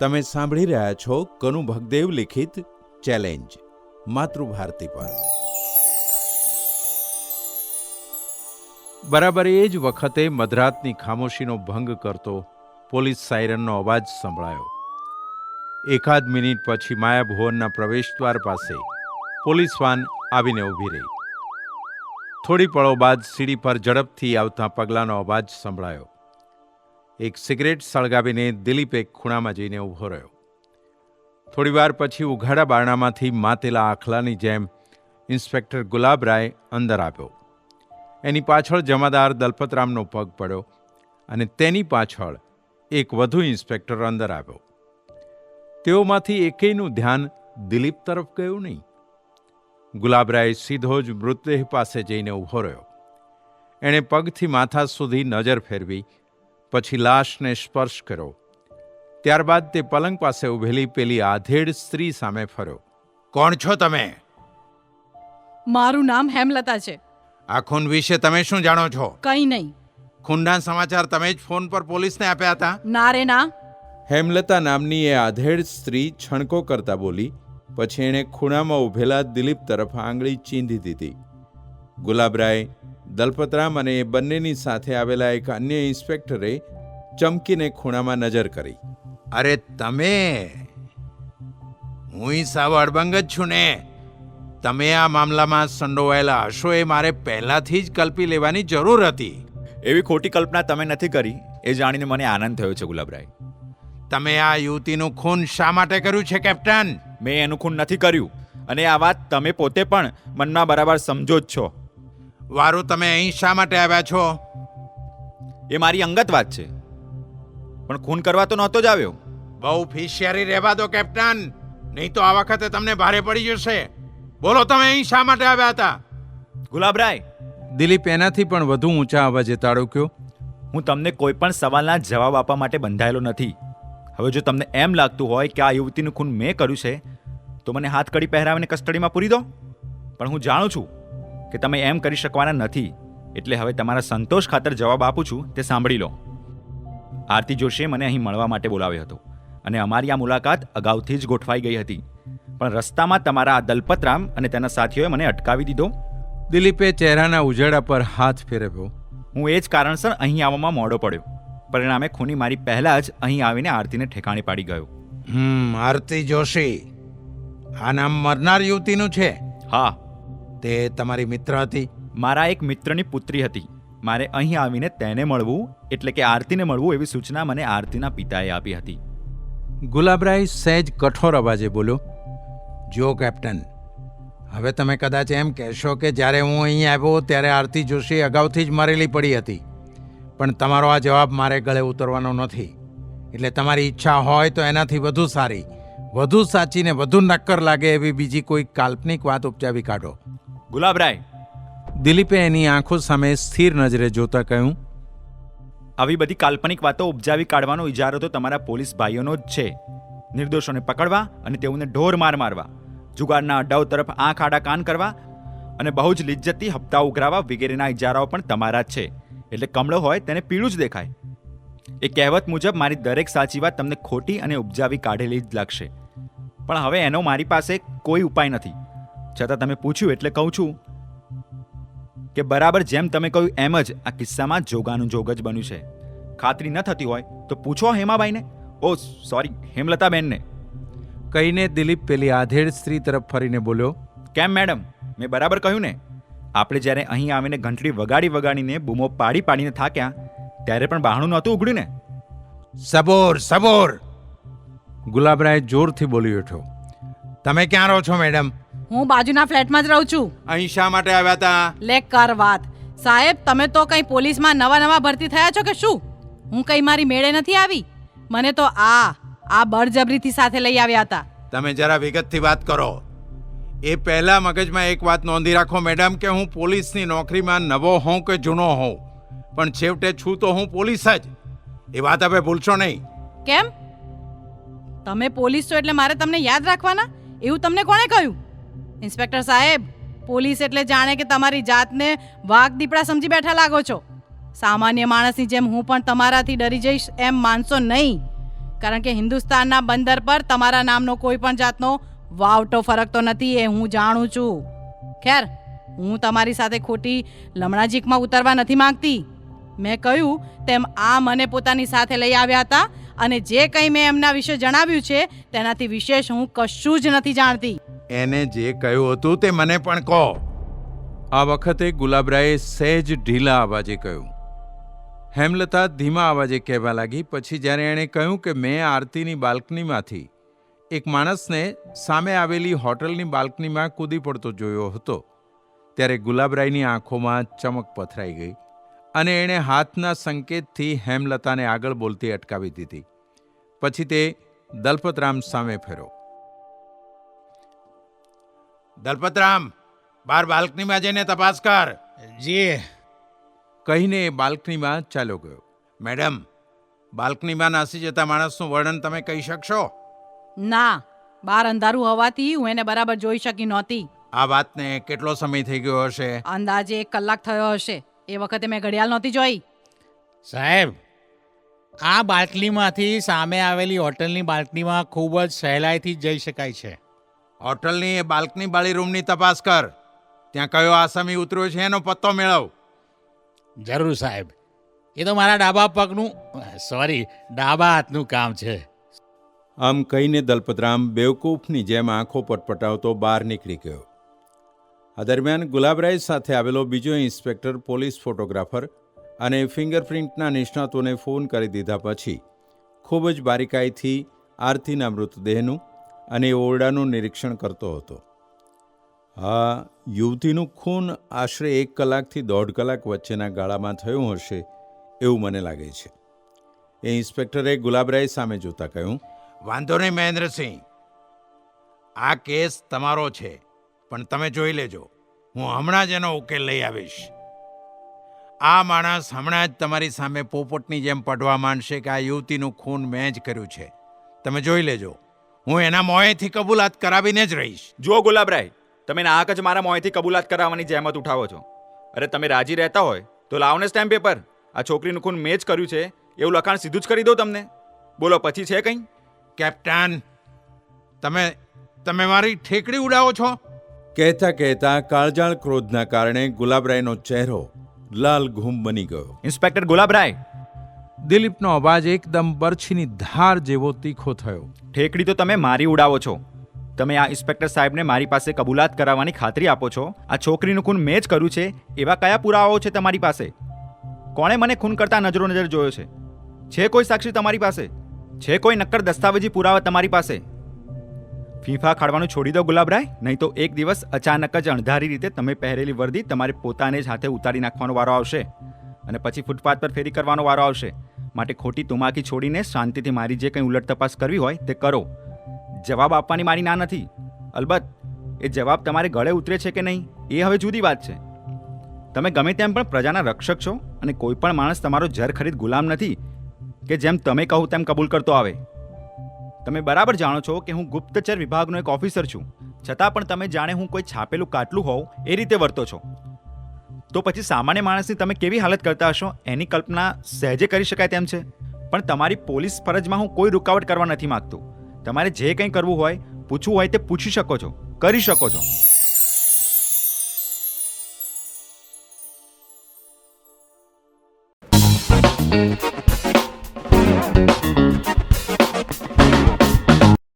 તમે સાંભળી રહ્યા છો કનુ ભગદેવ લિખિત ચેલેન્જ, માતૃભારતી પર. બરાબર એ જ વખતે મધરાતની ખામોશીનો ભંગ કરતો પોલીસ સાયરનનો અવાજ સંભળાયો. એકાદ મિનિટ પછી માયા ભુવનના પ્રવેશદ્વાર પાસે પોલીસ વાન આવીને ઊભી રહી. થોડી પળો બાદ સીડી પર ઝડપથી આવતા પગલાંનો અવાજ સંભળાયો. એક સિગરેટ સળગાવીને દિલીપ એક ખૂણામાં જઈને ઊભો રહ્યો. થોડીવાર પછી ઉઘાડા બારણામાંથી માતેલા આખલાની જેમ ઇન્સ્પેક્ટર ગુલાબરાય અંદર આવ્યો. એની પાછળ જમાદાર દલપતરામનો પગ પડ્યો અને તેની પાછળ એક વધુ ઇન્સ્પેક્ટર અંદર આવ્યો. તેઓમાંથી એકેયનું ધ્યાન દિલીપ તરફ ગયું નહીં. ગુલાબરાય સીધો જ મૃતદેહ પાસે જઈને ઊભો રહ્યો. એણે પગથી માથા સુધી નજર ફેરવી પછી લાશને સ્પર્શ કર્યો ત્યારબાદ તે પલંગ પાસે ઊભેલી પેલી આધેડ સ્ત્રી સામે ફર્યો કોણ છો તમે? મારું નામ હેમલતા છે. આ ખૂન વિશે તમે શું જાણો છો? કંઈ નહીં. ખૂનના સમાચાર તમે જ ફોન પર પોલીસને આપ્યા હતા? ના રે ના. હેમલતા નામની એ આધેડ સ્ત્રી છણકો કરતા બોલી પછી એણે ખૂણામાં ઊભેલા દિલીપ તરફ આંગળી ચીંધી દીધી. ગુલાબરાય દલપતરામ અને એ બંનેની સાથે આવેલા એક અન્ય ઇન્સ્પેક્ટરે ચમકીને ખૂણામાં નજર કરી. અરે તમે! હું સાવ અડબંગ જ છું ને. તમે આ મામલામાં સંડોવાયેલા હશો એ મારે પહેલાથી જ કલ્પી લેવાની જરૂર હતી. એવી ખોટી કલ્પના તમે નથી કરી એ જાણીને મને આનંદ થયો છે ગુલાબરાય. તમે આ યુવતીનું ખૂન શા માટે કર્યું છે કેપ્ટન? મેં એનું ખૂન નથી કર્યું અને આ વાત તમે પોતે પણ મનમાં બરાબર સમજો જ છો. વારું તમે અહીં શા માટે આવ્યા છો? એ મારી અંગત વાત છે. પણ ખૂન કરવા તો નહોતો જ આવ્યો. બહુ ફિશિયારી રહેવા દો કેપ્ટન. નહીં તો આ વખતે તમને ભારે પડી જશે. બોલો તમે અહીં શા માટે આવ્યા હતા? ગુલાબરાય દિલીપ એનાથી પણ વધુ ઊંચા અવાજે તાળુક્યો હું તમને કોઈ પણ સવાલના જવાબ આપવા માટે બંધાયેલો નથી. હવે જો તમને એમ લાગતું હોય કે આ યુવતીનું ખૂન મેં કર્યું છે તો મને હાથ કડી પહેરાવીને કસ્ટડીમાં પૂરી દો. પણ હું જાણું છું કે તમે એમ કરી શકવાના નથી. એટલે હવે તમારા સંતોષ ખાતર જવાબ આપું છું તે સાંભળી લો. આરતી જોશીએ મને અહીં મળવા માટે બોલાવ્યો હતો અને અમારી આ મુલાકાત અગાઉથી જ ગોઠવાઈ ગઈ હતી. પણ રસ્તામાં તમારા આ દલપતરામ અને તેના સાથીઓએ મને અટકાવી દીધો. દિલીપે ચહેરાના ઉજાડા પર હાથ ફેરવ્યો. હું એ જ કારણસર અહીં આવવામાં મોડો પડ્યો. પરિણામે ખૂની મારી પહેલા જ અહીં આવીને આરતીને ઠેકાણે પાડી ગયો. હમ આરતી જોશી. આ નામ મરનાર યુવતીનું છે. હા તે તમારી મિત્ર હતી? મારા એક મિત્રની પુત્રી હતી. મારે અહીં આવીને તેને મળવું એટલે કે આરતીને મળવું એવી સૂચના મને આરતીના પિતાએ આપી હતી. ગુલાબરાય સહેજ કઠોર અવાજે બોલ્યો જો કેપ્ટન હવે તમે કદાચ એમ કહેશો કે જ્યારે હું અહીં આવ્યો ત્યારે આરતી જોશી અગાઉથી જ મરેલી પડી હતી. પણ તમારો આ જવાબ મારે ગળે ઉતરવાનો નથી. એટલે તમારી ઈચ્છા હોય તો એનાથી વધુ સારી વધુ સાચી ને વધુ નક્કર લાગે એવી બીજી કોઈ કાલ્પનિક વાત ઉપજાવી કાઢો. ગુલાબરાય. દિલીપે એની આંખો સામે સ્થિર નજરે જોતા કહ્યું આવી બધી કાલ્પનિક વાતો ઉપજાવી કાઢવાનો ઇજારો તો તમારા પોલીસ ભાઈઓનો જ છે. નિર્દોષોને પકડવા અને તેઓને ઢોર માર મારવા જુગારના અડ્ડાઓ તરફ આંખ આડા કાન કરવા અને બહુ જ લિજ્જતથી હપ્તા ઉઘરાવા વગેરેના ઇજારાઓ પણ તમારા જ છે. એટલે કમળો હોય તેને પીળું જ દેખાય. એ કહેવત મુજબ મારી દરેક સાચી વાત તમને ખોટી અને ઉપજાવી કાઢેલી જ લાગશે. પણ હવે એનો મારી પાસે કોઈ ઉપાય નથી. છતાં તમે પૂછ્યું એટલે કહું છું કે બરાબર જેમ તમે કહ્યું એમ જ આ કિસ્સામાં જોગાનું જોગ જ બન્યું છે. ખાતરી ન થતી હોય તો પૂછો હેમાબાઈને. ઓ સોરી હેમલતાબેનને. કહીને દિલીપ પેલી આધેડ સ્ત્રી તરફ ફરીને બોલ્યો કેમ મેડમ? મેં બરાબર કહ્યું ને. આપણે જ્યારે અહીં આવીને ઘંટડી વગાડી વગાડીને બૂમો પાડી પાડીને થાક્યા ત્યારે પણ બહાણું નહોતું ઉઘડ્યું ને. સબોર સબોર! ગુલાબરાય જોરથી બોલી ઉઠ્યો. તમે ક્યાં રહો છો મેડમ? હું બાજુના ફ્લેટમાં જ રહું છું. અહીં શા માટે આવ્યા હતા લે કર વાત. સાહેબ તમે તો કઈ પોલીસમાં નવા નવા ભરતી થયા છો કે શું? હું કઈ મારી મેળે નથી આવી? મને તો આ આ બળજબરીથી સાથે લઈ આવ્યા હતા. તમે જરા વિગતથી વાત કરો. એ પહેલા મગજમાં એક વાત નોંધી રાખો મેડમ કે હું પોલીસની નોકરીમાં નવો હોઉં કે જૂનો હોઉં? પણ છેવટે છું તો હું પોલીસ જ. એ વાત હવે ભૂલશો નહીં. કેમ? તમે પોલીસ છો એટલે મારે તમને યાદ રાખવાના? એવું તમને કોણે કહ્યું? ઇન્સ્પેક્ટર સાહેબ, પોલીસ એટલે જાણે કે તમારી જાતને વાઘ દીપડા સમજી બેઠા લાગો છો. સામાન્ય માણસની જેમ હું પણ તમારાથી ડરી જઈશ એમ માનશો નહીં. કારણ કે હિન્દુસ્તાનના બંદર પર તમારા નામનો કોઈ પણ જાતનો વાવટો ફરક તો નથી એ હું જાણું છું. ખેર, હું તમારી સાથે ખોટી લમણાજીકમાં ઉતરવા નથી માંગતી. મેં કહ્યું, તેમ આ મને પોતાની સાથે લઈ આવ્યા હતા અને જે કંઈ મેં એમના વિશે જણાવ્યું છે તેનાથી વિશેષ હું કશું જ નથી જાણતી. એને જે કહ્યું હતું તે મને પણ કહો. આ વખતે ગુલાબરાએ સહેજ ઢીલા અવાજે કહ્યું. હેમલતા ધીમા અવાજે કહેવા લાગી, પછી જ્યારે એણે કહ્યું કે મેં આરતીની બાલ્કનીમાંથી એક માણસને સામે આવેલી હોટલની બાલ્કનીમાં કૂદી પડતો જોયો હતો, ત્યારે ગુલાબરાયની આંખોમાં ચમક પથરાઈ ગઈ અને એણે હાથના સંકેતથી હેમલતાને આગળ બોલતી અટકાવી દીધી. પછી તે દલપતરામ સામે ફેરો. દલપતરામ બાર બાલ્કનીમાં જઈને તપાસ કર. જી. કહીને એ બાલ્કનીમાં ચાલ્યો ગયો. મેડમ બાલ્કનીમાં નાસી જતા માણસનું વર્ણન તમે કહી શકશો? ના બાર અંધારું હોવાથી હું એને બરાબર જોઈ શકી નહોતી. આ વાતને કેટલો સમય થઈ ગયો હશે? અંદાજે એક કલાક થયો હશે. એ વખતે મેં ઘડિયાળ નહોતી જોઈ. સાહેબ આ બાલ્કનીમાંથી સામે આવેલી હોટલની બાલ્કનીમાં ખૂબ જ સહેલાઈથી જઈ શકાય છે. હોટલની એ બાલ્કની બાળી રૂમની તપાસ કર. ત્યાં કયો આસામી ઉતર્યો છે એનો પત્તો મેળવ. જરૂર સાહેબ. એ તો મારા ડાબા પગનું સોરી ડાબા હાથનું કામ છે. આમ કહીને દલપતરામ બેવકૂફની જેમ આંખો પટપટાવતો બહાર નીકળી ગયો. આ દરમિયાન ગુલાબરાય સાથે આવેલો બીજો ઇન્સ્પેક્ટર પોલીસ ફોટોગ્રાફર અને ફિંગરપ્રિન્ટના નિષ્ણાતોને ફોન કરી દીધા પછી ખૂબ જ બારીકાઈથી આરતીના મૃતદેહનું અને ઓરડાનું નિરીક્ષણ કરતો હતો. આ યુવતીનું ખૂન આશરે એક કલાકથી દોઢ કલાક વચ્ચેના ગાળામાં થયું હશે એવું મને લાગે છે. એ ઇન્સ્પેક્ટરે ગુલાબરાય સામે જોતા કહ્યું, વાંધો નહીં મહેન્દ્રસિંહ, આ કેસ તમારો છે, પણ તમે જોઈ લેજો. હું હમણાં જ એનો ઉકેલ લઈ આવીશ. આ માણસ હમણાં જ તમારી સામે પોપટની જેમ પડવા માંડશે કે આ યુવતીનું ખૂન મેં જ કર્યું છે. તમે જોઈ લેજો. હું એના મોંએથી કબૂલાત કરાવીને જ રહીશ. જુઓ ગુલાબરાય તમે નાક જ મારા મોંથી કબૂલાત કરાવવાની જહેમત ઉઠાવો છો. અરે તમે રાજી રહેતા હોય તો લાવો ને સ્ટેમ્પ પેપર આ છોકરીનું ખૂન મેં જ કર્યું છે એવું લખાણ સીધું જ કરી દો તમને. બોલો પછી છે કંઈ? કેપ્ટન તમે તમે મારી ઠેકડી ઉડાવો છો? કહેતા કહેતા કાળજાળ ક્રોધના કારણે ગુલાબરાયનો ચહેરો લાલ ઘૂમ બની ગયો. ઇન્સ્પેક્ટર ગુલાબરાય. દિલીપનો અવાજ એકદમ બરછીની ધાર જેવો તીખો થયો. ઠેકડી તો તમે મારી ઉડાવો છો. તમે આ ઇન્સ્પેક્ટર સાહેબને મારી પાસે કબૂલાત કરાવવાની ખાતરી આપો છો. આ છોકરીનું ખૂન મેં જ કર્યું છે. એવા કયા પુરાવાઓ છે તમારી પાસે? કોણે મને ખૂન કરતા નજરો નજર જોયો છે? છે કોઈ સાક્ષી તમારી પાસે? છે કોઈ નક્કર દસ્તાવેજી પુરાવા તમારી પાસે? ફીફા ખાડવાનું છોડી દો ગુલાબરાય, નહીં તો એક દિવસ અચાનક જ અણધારી રીતે તમે પહેરેલી વર્દી તમારે પોતાને જ હાથે ઉતારી નાખવાનો વારો આવશે. અને પછી ફૂટપાથ પર ફેરી કરવાનો વારો આવશે. માટે ખોટી તુમાકી છોડીને શાંતિથી મારી જે કંઈ ઉલટ તપાસ કરવી હોય તે કરો. જવાબ આપવાની મારી ના નથી. અલબત્ત, એ જવાબ તમારે ગળે ઉતરે છે કે નહીં, એ હવે જુદી વાત છે. તમે ગમે તેમ પણ પ્રજાના રક્ષક છો અને કોઈ પણ માણસ તમારો જર ખરીદ ગુલામ નથી કે જેમ તમે કહો તેમ કબૂલ કરતો આવે. તમે બરાબર જાણો છો કે હું ગુપ્તચર વિભાગનો એક ઓફિસર છું. છતાં પણ તમે જાણે હું કોઈ છાપેલું કાટલું હોઉં, એ રીતે વર્તો છો. તો પછી સામાન્ય માણસની તમે કેવી હાલત કરતા હશો? એની કલ્પના સહેજે કરી શકાય તેમ છે. પણ તમારી પોલીસ ફરજમાં હું કોઈ રૂકાવટ કરવા નથી માગતો. તમારે જે કંઈ કરવું હોય, પૂછવું હોય તે પૂછી શકો છો, કરી શકો છો.